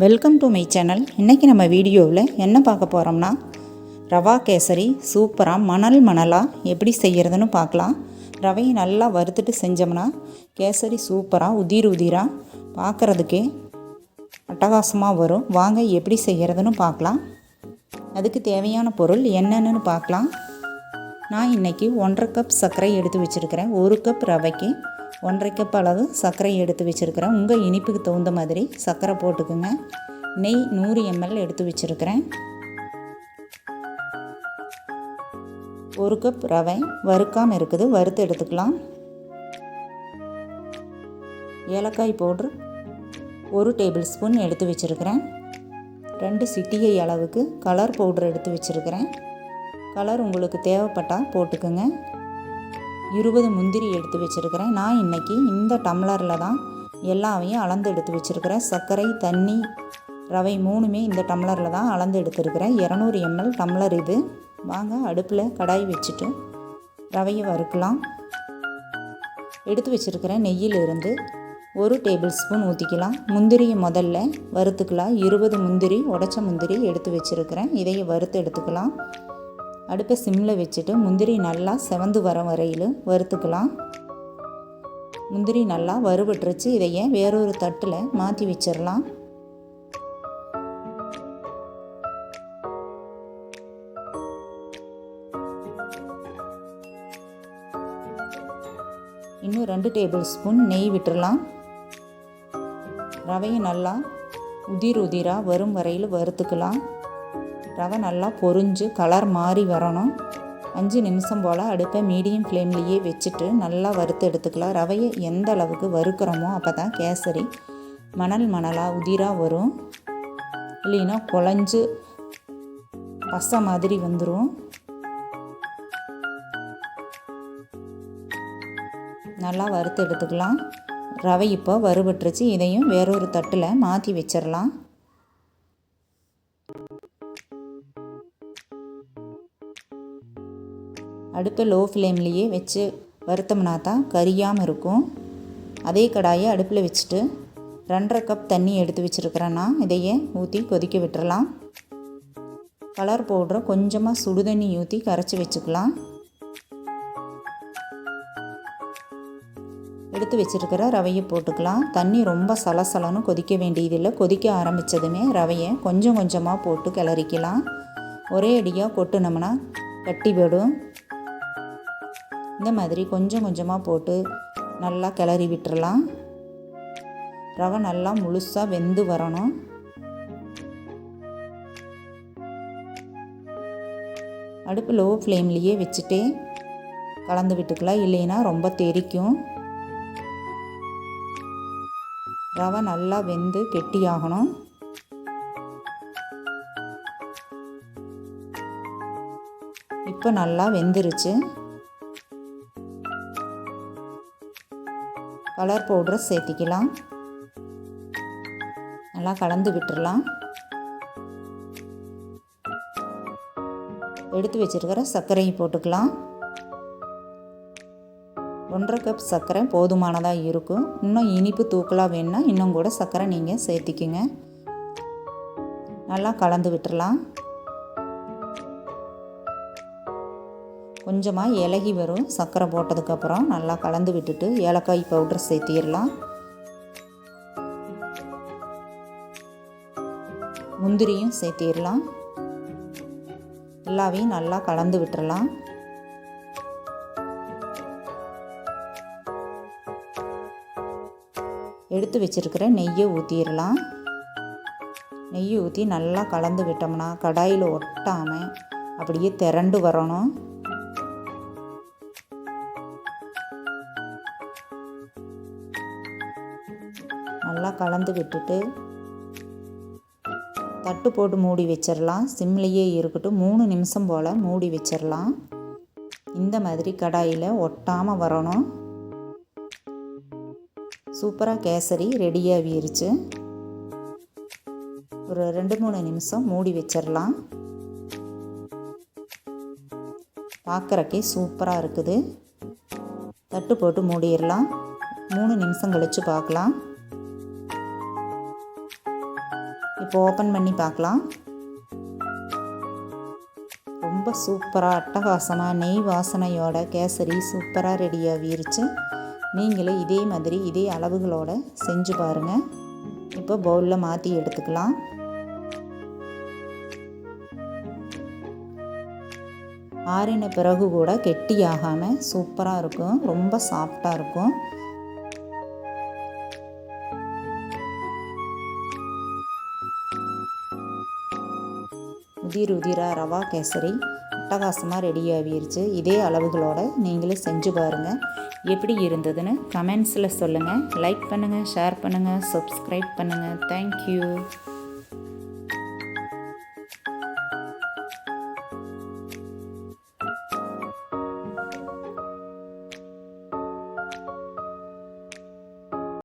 Welcome to my channel இன்றைக்கி நம்ம வீடியோவில் என்ன பார்க்க போகிறோம்னா ரவா கேசரி சூப்பராக மணல் மணலாக எப்படி செய்கிறதுன்னு பார்க்கலாம். ரவையை நல்லா வறுத்துட்டு செஞ்சோம்னா கேசரி சூப்பராக உதிர் உதிராக பார்க்குறதுக்கே அட்டகாசமாக வரும். வாங்க எப்படி செய்கிறதுன்னு பார்க்கலாம். அதுக்கு தேவையான பொருள் என்னென்னு பார்க்கலாம். நான் இன்றைக்கி ஒன்றரை கப் சர்க்கரை எடுத்து வச்சுருக்கிறேன். ஒரு கப் ரவைக்கு ஒன்றரை கப் அளவு சர்க்கரை எடுத்து வச்சுருக்கிறேன். உங்கள் இனிப்புக்கு தகுந்த மாதிரி சர்க்கரை போட்டுக்குங்க. நெய் நூறு எம்எல் எடுத்து வச்சுருக்கிறேன். ஒரு கப் ரவை வறுக்காமல் இருக்குது. வறுத்து எடுத்துக்கலாம். ஏலக்காய் பவுட்ரு ஒரு டேபிள் ஸ்பூன் எடுத்து வச்சுருக்கிறேன். ரெண்டு சிட்டிகை அளவுக்கு கலர் பவுட்ரு எடுத்து வச்சுருக்கிறேன். கலர் உங்களுக்கு தேவைப்பட்டால் போட்டுக்கோங்க. இருபது முந்திரி எடுத்து வச்சுருக்கிறேன். நான் இன்றைக்கி இந்த டம்ளரில் தான் எல்லாவையும் அளந்து எடுத்து வச்சுருக்கிறேன். சர்க்கரை தண்ணி ரவை மூணுமே இந்த டம்ளரில் தான் அளந்து எடுத்துருக்கிறேன். இரநூறு எம்எல் டம்ளர் இது. வாங்க அடுப்பில் கடாய் வச்சுட்டு ரவையை வறுக்கலாம். எடுத்து வச்சுருக்கிற நெய்யிலிருந்து ஒரு டேபிள் ஸ்பூன் ஊற்றிக்கலாம் முந்திரியை முதல்ல வறுத்துக்கலாம். இருபது முந்திரி உடச்ச முந்திரி எடுத்து வச்சுருக்கிறேன். இதையை வறுத்து எடுத்துக்கலாம். அடுப்பை சிம்மில் வச்சுட்டு முந்திரி நல்லா செவந்து வர வரையில் வறுத்துக்கலாம். முந்திரி நல்லா வறுபட்டுருச்சு. இதைய வேறொரு தட்டில் மாற்றி வச்சிடலாம். இன்னும் ரெண்டு டேபிள் ஸ்பூன் நெய் விட்டுடலாம். ரவையை நல்லா உதிர் உதிராக வரும் வரையில் வறுத்துக்கலாம். ரவை நல்லா பொறிஞ்சு கலர் மாறி வரணும். அஞ்சு நிமிஷம் போல் அடுப்பை மீடியம் ஃப்ளேம்லேயே வச்சுட்டு நல்லா வறுத்து எடுத்துக்கலாம். ரவையை எந்த அளவுக்கு வறுக்கிறோமோ அப்போ தான் கேசரி மணல் மணலாக உதிராக வரும். இல்லைன்னா குழஞ்சு பசை மாதிரி வந்துடும் நல்லா வறுத்து எடுத்துக்கலாம். ரவை இப்போ வறுபட்டுருச்சு. இதையும் வேறொரு தட்டில் மாற்றி வச்சிடலாம் அடுப்பை லோ ஃப்ளேம்லேயே வச்சு வறுத்தோம்னா தான் கரியாமல் இருக்கும். அதே கடாயை அடுப்பில் வச்சுட்டு ரெண்டரை கப் தண்ணி எடுத்து வச்சுருக்கிறேன்னா இதையே ஊற்றி கொதிக்க விட்டுறலாம். கலர் பவுட்ரை கொஞ்சமாக சுடு தண்ணி ஊற்றி கரைச்சி வச்சுக்கலாம். எடுத்து வச்சுருக்கிற ரவையை போட்டுக்கலாம். தண்ணி ரொம்ப சலசலன்னு கொதிக்க வேண்டியதில்லை. கொதிக்க ஆரம்பித்ததுமே ரவையை கொஞ்சம் கொஞ்சமாக போட்டு கிளறிக்கலாம். ஒரே அடியாக கொட்டுனோம்னா கட்டி போடும். இந்த மாதிரி கொஞ்சம் கொஞ்சமாக போட்டு நல்லா கிளறி விட்டுறலாம். ரவை நல்லா முழுசாக வெந்து வரணும். அடுப்பு லோ ஃப்ளேம்லேயே வச்சுட்டே கலந்து விட்டுக்கலாம். இல்லைன்னா ரொம்ப தெரிக்கும். ரவை நல்லா வெந்து கெட்டியாகணும். இப்போ நல்லா வெந்துருச்சு. கலர் பவுடரை சேர்த்திக்கலாம். நல்லா கலந்து விட்டுடலாம் எடுத்து வச்சுருக்கிற சர்க்கரையும் போட்டுக்கலாம். ஒன்றரை கப் சர்க்கரை போதுமானதாக இருக்கும். இன்னும் இனிப்பு தூக்கலாக வேணுன்னா இன்னும் கூட சர்க்கரை நீங்கள் சேர்த்திக்கிங்க. நல்லா கலந்து விட்டுடலாம் கொஞ்சமாக இலகி வரும். சர்க்கரை போட்டதுக்கப்புறம் நல்லா கலந்து விட்டுட்டு ஏலக்காய் பவுடர் சேர்த்திடலாம். முந்திரியும் சேர்த்திடலாம். எல்லாவையும் நல்லா கலந்து விட்டுறலாம். எடுத்து வச்சுருக்கிற நெய்யை ஊற்றிடலாம் நெய்யை ஊற்றி நல்லா கலந்து விட்டோம்னா கடாயில் ஒட்டாமல் அப்படியே திரண்டு வரணும். நல்லா கலந்து விட்டுட்டு தட்டு போட்டு மூடி வச்சிடலாம் சிம்லேயே இருக்கட்டும். மூணு நிமிஷம் போல் மூடி வச்சிடலாம் இந்த மாதிரி கடாயில் ஒட்டாமல் வரணும். சூப்பராக கேசரி ரெடியாகிருச்சு ஒரு ரெண்டு மூணு நிமிஷம் மூடி வச்சிடலாம் பார்க்குறக்கே சூப்பராக இருக்குது. தட்டு போட்டு மூடிடலாம் மூணு நிமிஷம் கழித்து பார்க்கலாம் இப்போ ஓப்பன் பண்ணி பார்க்கலாம். ரொம்ப சூப்பராக அட்டகாசமாக நெய் வாசனையோட கேசரி சூப்பராக ரெடியாகிருச்சு நீங்களும் இதே மாதிரி இதே அளவுகளோட செஞ்சு பாருங்கள் இப்போ பவுலில் மாற்றி எடுத்துக்கலாம். ஆறின பிறகு கூட கெட்டி ஆகாமல் சூப்பராக இருக்கும். ரொம்ப சாஃப்டாக இருக்கும். உதிர் உதிராக ரவா கேசரி. அட்டகாசமாக ரெடி ஆகிருச்சு. இதே அளவுகளோட நீங்களும் செஞ்சு பாருங்கள் எப்படி இருந்ததுன்னு கமெண்ட்ஸில் சொல்லுங்கள் லைக் பண்ணுங்கள் ஷேர் பண்ணுங்கள் சப்ஸ்கிரைப் பண்ணுங்கள் தேங்க்யூ